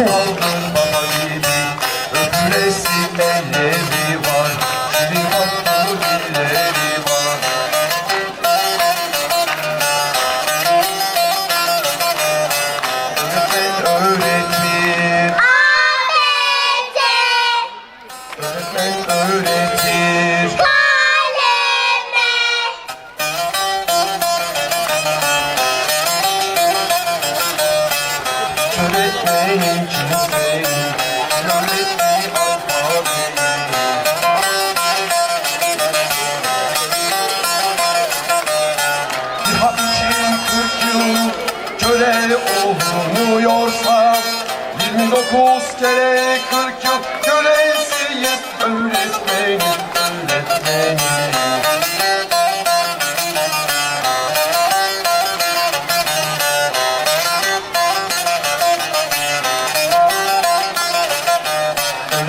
Kaldım bana gibi öpülesin ellerini köle olunuyorsa 29 kere 40 yıl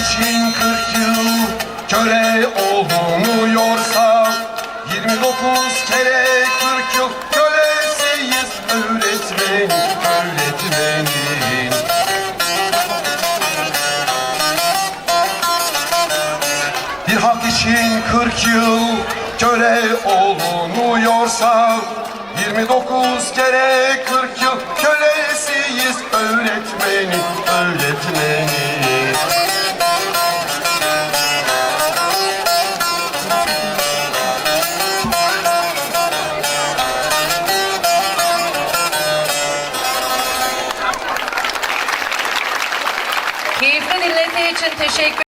için 40 yıl köle olunuyorsa 29 kere 40 yıl kölesiyiz öğretmenin, öğretmenin Bir hak için 40 yıl köle olunuyorsa 29 kere 40 yıl kölesiyiz için teşekkür